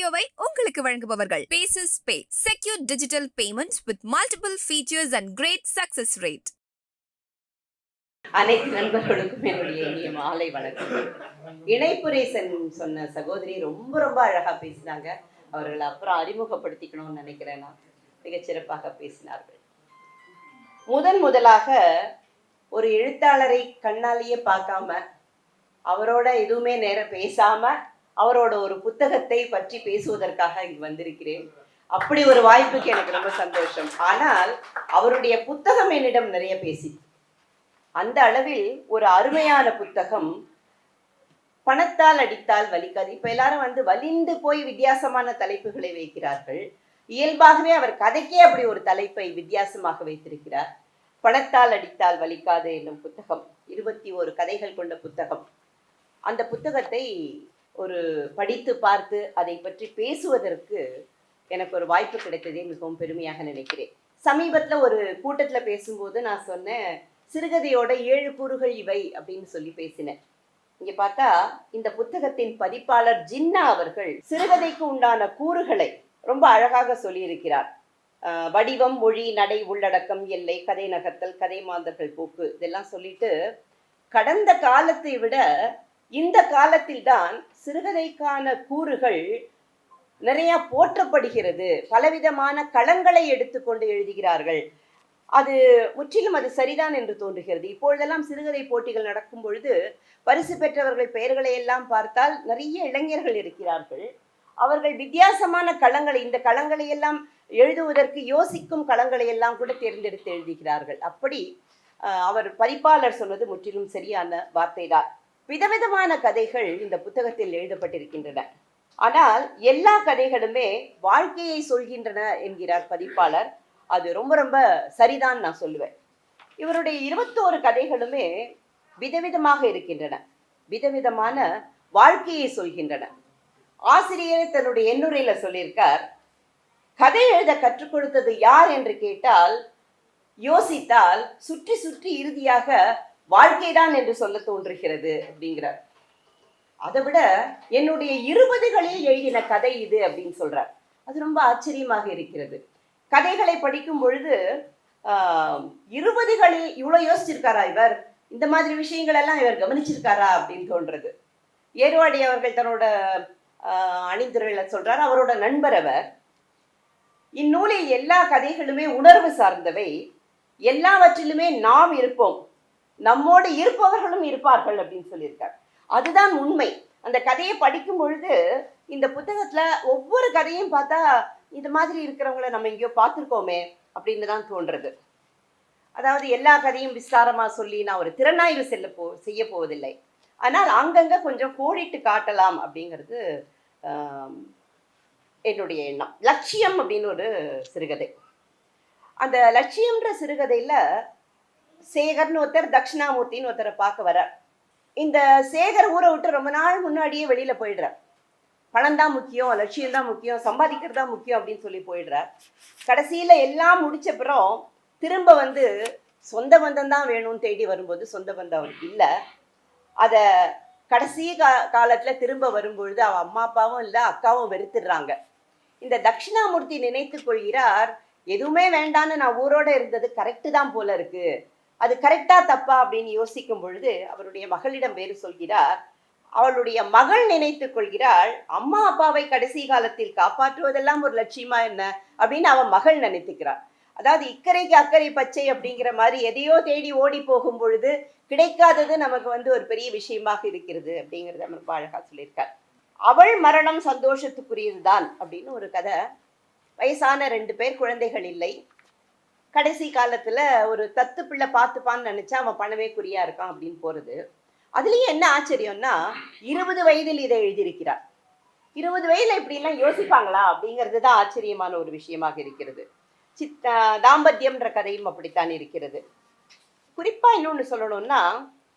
வீடியோவை உங்களுக்கு வழங்குபவர்கள். Bases pay secure digital payments with multiple features and great success rate அனைத்து நண்பர்களுக்கும் என்னுடைய இனிய மாலை வணக்கம். இணைப்புரேசன் சொன்ன சகோதரி ரொம்ப ரொம்ப அழகா பேசினாங்க. அவர்களை அப்புறம் அறிமுகப்படுத்திக்கணும்னு நினைக்கிறேன் நான். மிகச் சிறப்பாக பேசினார்கள். முதன் முதலாக ஒரு எழுத்தாளரை கண்ணாலேயே பார்க்காம அவரோட எதுவுமே நேரம் பேசாம அவரோட ஒரு புத்தகத்தை பற்றி பேசுவதற்காக இங்கு வந்திருக்கிறேன். அப்படி ஒரு வாய்ப்புக்கு எனக்கு ரொம்ப சந்தோஷம். ஆனால் அவருடைய புத்தகம் என்னிடம் நிறைய பேசி. அந்த அளவில் ஒரு அருமையான புத்தகம் பணத்தால் அடித்தால் வலிக்காது. இப்ப எல்லாரும் வந்து வலிந்து போய் வித்தியாசமான தலைப்புகளை வைக்கிறார்கள். இயல்பாகவே அவர் கதைக்கே அப்படி ஒரு தலைப்பை வித்தியாசமாக வைத்திருக்கிறார். பணத்தால் அடித்தால் வலிக்காது என்னும் புத்தகம் இருபத்தி ஒரு கதைகள் கொண்ட புத்தகம். அந்த புத்தகத்தை ஒரு படித்து பார்த்து அதை பற்றி பேசுவதற்கு எனக்கு ஒரு வாய்ப்பு கிடைத்ததே மிகவும் பெருமையாக நினைக்கிறேன். சமீபத்துல ஒரு கூட்டத்துல பேசும்போது நான் சொன்னேன் சிறுகதையோட ஏழு கூறுகள் இவை அப்படின்னு சொல்லி பேசினேன். இங்க பார்த்தா இந்த புத்தகத்தின் பதிப்பாளர் ஜின்னா அவர்கள் சிறுகதைக்கு உண்டான கூறுகளை ரொம்ப அழகாக சொல்லியிருக்கிறார். ஆஹ் வடிவம் மொழி நடை உள்ளடக்கம் எல்லை கதை நகர்த்தல் கதை மாந்தர்கள் போக்கு இதெல்லாம் சொல்லிட்டு கடந்த காலத்தை விட இந்த காலத்தில்தான் சிறுகதைக்கான கூறுகள் நிறைய போற்றப்படுகிறது. பலவிதமான களங்களை எடுத்துக்கொண்டு எழுதுகிறார்கள். அது முற்றிலும் அது சரிதான் என்று தோன்றுகிறது. இப்பொழுதெல்லாம் சிறுகதை போட்டிகள் நடக்கும் பொழுது பரிசு பெற்றவர்கள் பெயர்களை எல்லாம் பார்த்தால் நிறைய இளைஞர்கள் இருக்கிறார்கள். அவர்கள் வித்தியாசமான களங்களை இந்த களங்களை எல்லாம் எழுதுவதற்கு யோசிக்கும் களங்களை எல்லாம் கூட தேர்ந்தெடுத்து எழுதுகிறார்கள். அப்படி அவர் பதிப்பாளர் சொன்னது முற்றிலும் சரியான வார்த்தைதான். விதவிதமான கதைகள் இந்த புத்தகத்தில் எழுதப்பட்டிருக்கின்றன. ஆனால் எல்லா கதைகளுமே வாழ்க்கையை சொல்கின்றன என்கிறார் பதிப்பாளர். அது ரொம்ப ரொம்ப சரிதான் நான் சொல்லுவேன். இவருடைய இருபத்தோரு கதைகளுமே விதவிதமாக இருக்கின்றன. விதவிதமான வாழ்க்கையை சொல்கின்றன. ஆசிரியர் தன்னுடைய எண்ணுரையில சொல்லியிருக்கார் கதை எழுத கற்றுக் கொடுத்தது யார்? என்று கேட்டால் யோசித்தால் சுற்றி சுற்றி இறுதியாக வாழ்க்கைதான் என்று சொல்ல தோன்றுகிறது அப்படிங்கிறார். அதை விட என்னுடைய இருபதுகளில் எழுதின கதை இது அப்படின்னு சொல்றார். அது ரொம்ப ஆச்சரியமாக இருக்கிறது. கதைகளை படிக்கும் பொழுது இருபதுகளில் இவ்வளோ யோசிச்சிருக்காரா இவர்? இந்த மாதிரி விஷயங்கள் எல்லாம் இவர் கவனிச்சிருக்காரா அப்படின்னு தோன்றது ஏர்வாடி அவர்கள் தன்னோட ஆஹ், அணிந்துரையில சொல்றார். அவரோட நண்பர் அவர் இந்நூலில் எல்லா கதைகளுமே உணர்வு சார்ந்தவை. எல்லாவற்றிலுமே நாம் இருப்போம். நம்மோடு இருப்பவர்களும் இருப்பார்கள் அப்படின்னு சொல்லியிருக்கார். அதுதான் உண்மை. அந்த கதையை படிக்கும் பொழுது இந்த புத்தகத்துல ஒவ்வொரு கதையும் பார்த்தா இது மாதிரி இருக்கிறவங்கள நம்ம எங்கேயோ பார்த்துருக்கோமே அப்படின்னு தான் தோன்றது. அதாவது எல்லா கதையும் விஸ்தாரமா சொல்லி நான் ஒரு திறனாய்வு செல்ல போ செய்ய போவதில்லை. ஆனால் அங்கங்க கொஞ்சம் கோடிட்டு காட்டலாம் அப்படிங்கிறது என்னுடைய எண்ணம். லட்சியம் அப்படின்னு ஒரு சிறுகதை. அந்த லட்சியம்ன்ற சிறுகதையில் சேகர்னு ஒருத்தர் தட்சிணாமூர்த்தின்னு ஒருத்தரை பார்க்க வரார் இந்த சேகர் ஊரை விட்டு ரொம்ப நாள் முன்னாடியே வெளியில போயிடுறார். பணம் தான் முக்கியம் லட்சியம் தான் முக்கியம் சம்பாதிக்கிறது தான் முக்கியம் அப்படின்னு சொல்லி போயிடுறார். கடைசியில எல்லாம் முடிச்சப்புறம் திரும்ப வந்து சொந்த பந்தம் தான் வேணும்னு தேடி வரும்போது சொந்த பந்தம் அவனுக்கு இல்லை. அதை கடைசி கா காலத்துல திரும்ப வரும்பொழுது அவன் அம்மா அப்பாவும் இல்லை அக்காவும் வெறுத்துடுறாங்க. இந்த தட்சிணாமூர்த்தி நினைத்து கொள்கிறார் எதுவுமே வேண்டான்னு நான் ஊரோட இருந்தது கரெக்டு தான் போல இருக்கு. அது கரெக்டா தப்பா அப்படின்னு யோசிக்கும் பொழுது அவருடைய மகளிடம் வேறு சொல்கிறார் அவளுடைய மகள் நினைத்து கொள்கிறாள் அம்மா அப்பாவை கடைசி காலத்தில் காப்பாற்றுவதெல்லாம் ஒரு லட்சியமா என்ன? அப்படின்னு அவன் மகள் நினைத்துக்கிறாள். அதாவது இக்கரைக்கு அக்கறை பச்சை அப்படிங்கிற மாதிரி எதையோ தேடி ஓடி போகும் பொழுது கிடைக்காதது நமக்கு வந்து ஒரு பெரிய விஷயமாக இருக்கிறது அப்படிங்கிறத ரொம்ப அழகாக சொல்லியிருக்கார். அவள் மரணம் சந்தோஷத்துக்குரியதுதான் அப்படின்னு ஒரு கதை. வயசான ரெண்டு பேர் குழந்தைகள் இல்லை. கடைசி காலத்துல ஒரு தத்து பிள்ளை பார்த்துப்பான்னு நினைச்சா அவன் பணமே குறியா இருக்கான் அப்படின்னு போறது. அதுலயும் என்ன ஆச்சரியம்னா இருபது வயதில் இதை எழுதியிருக்கிறார். இருபது வயதுல இப்படி எல்லாம் யோசிப்பாங்களா? அப்படிங்கிறது தான் ஆச்சரியமான ஒரு விஷயமாக இருக்கிறது. சித் தாம்பத்தியம்ன்ற கதையும் அப்படித்தான் இருக்கிறது. குறிப்பா இன்னொன்னு சொல்லணும்னா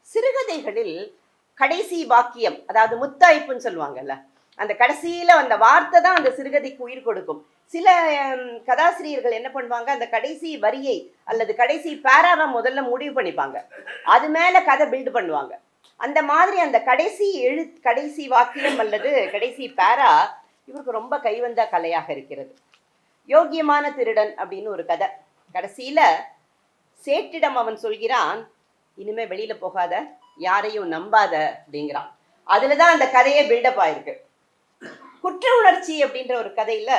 சிறுகதைகளில் கடைசி வாக்கியம் அதாவது முத்தாய்ப்புன்னு சொல்லுவாங்கல்ல அந்த கடைசியில அந்த வார்த்தை தான் அந்த சிறுகதைக்கு உயிர் கொடுக்கும். சில கதாசிரியர்கள் என்ன பண்ணுவாங்க? அந்த கடைசி வரியை அல்லது கடைசி பேராவை முதல்ல முடிவு பண்ணிப்பாங்க. அது மேல கதை பில்டு பண்ணுவாங்க. அந்த மாதிரி அந்த கடைசி எழு கடைசி வாக்கியம் அல்லது கடைசி பேரா இவருக்கு ரொம்ப கைவந்த கலையாக இருக்கிறது. யோக்கியமான திருடன் அப்படின்னு ஒரு கதை. கடைசியில சேட்டிடம் அவன் சொல்கிறான் இனிமே வெளியில போகாத யாரையும் நம்பாத அப்படிங்கிறான். அதில் தான் அந்த கதையே பில்டப் ஆயிருக்கு. குற்ற அப்படின்ற ஒரு கதையில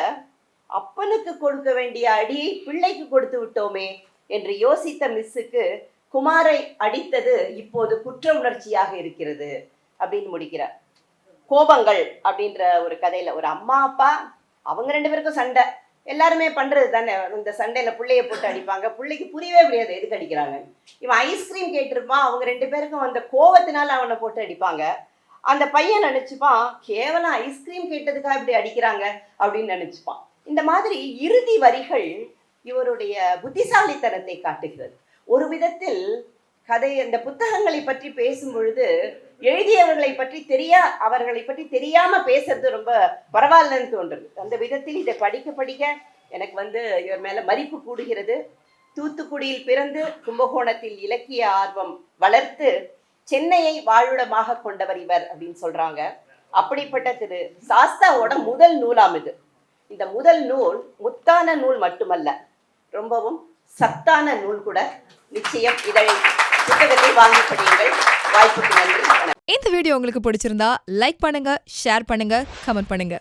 அப்பனுக்கு கொடுக்க வேண்டிய அடி பிள்ளைக்கு கொடுத்து விட்டோமே என்று யோசித்த மிஸ்ஸுக்கு குமாரை அடித்தது இப்போது குற்ற உணர்ச்சியாக இருக்கிறது அப்படின்னு முடிக்கிறார். கோபங்கள் அப்படின்ற ஒரு கதையில ஒரு அம்மா அப்பா அவங்க ரெண்டு பேருக்கும் சண்டை. எல்லாருமே பண்றது தானே. இந்த சண்டையில புள்ளைய போட்டு அடிப்பாங்க. பிள்ளைக்கு புரியவே முடியாது எதுக்கு அடிக்கிறாங்க இவன் ஐஸ்கிரீம் கேட்டிருப்பான் அவங்க ரெண்டு பேருக்கும் அந்த கோவத்தினால அவனை போட்டு அடிப்பாங்க. அந்த பையன் நினைச்சுப்பான் கேவலம் ஐஸ்கிரீம் கேட்டதுக்காக இப்படி அடிக்கிறாங்க? அப்படின்னு நினைச்சுப்பான். இந்த மாதிரி இறுதி வரிகள் இவருடைய புத்திசாலித்தனத்தை காட்டுகிறது. ஒரு விதத்தில் கதை அந்த புத்தகங்களை பற்றி பேசும் பொழுது எழுதியவர்களை பற்றி தெரியா அவர்களை பற்றி தெரியாம பேசுறது ரொம்ப பரவாயில்லன்னு தோன்றுது. அந்த விதத்தில் இதை படிக்க படிக்க எனக்கு வந்து இவர் மேல மதிப்பு கூடுகிறது. தூத்துக்குடியில் பிறந்து கும்பகோணத்தில் இலக்கிய ஆர்வம் வளர்த்து சென்னையை வாழிடமாக கொண்டவர் இவர் அப்படின்னு சொல்றாங்க. அப்படிப்பட்ட திரு சாஸ்தாவோட முதல் நூலாம் இது. இந்த முதல் நூல் முத்தான நூல் மட்டுமல்ல ரொம்பவும் சத்தான நூல் கூட நிச்சயம் இதை புத்தகத்தை வாங்கி படியுங்கள். வாய்ப்புக்கு நன்றி இந்த வீடியோ உங்களுக்கு பிடிச்சிருந்தா லைக் பண்ணுங்க ஷேர் பண்ணுங்க கமெண்ட் பண்ணுங்க.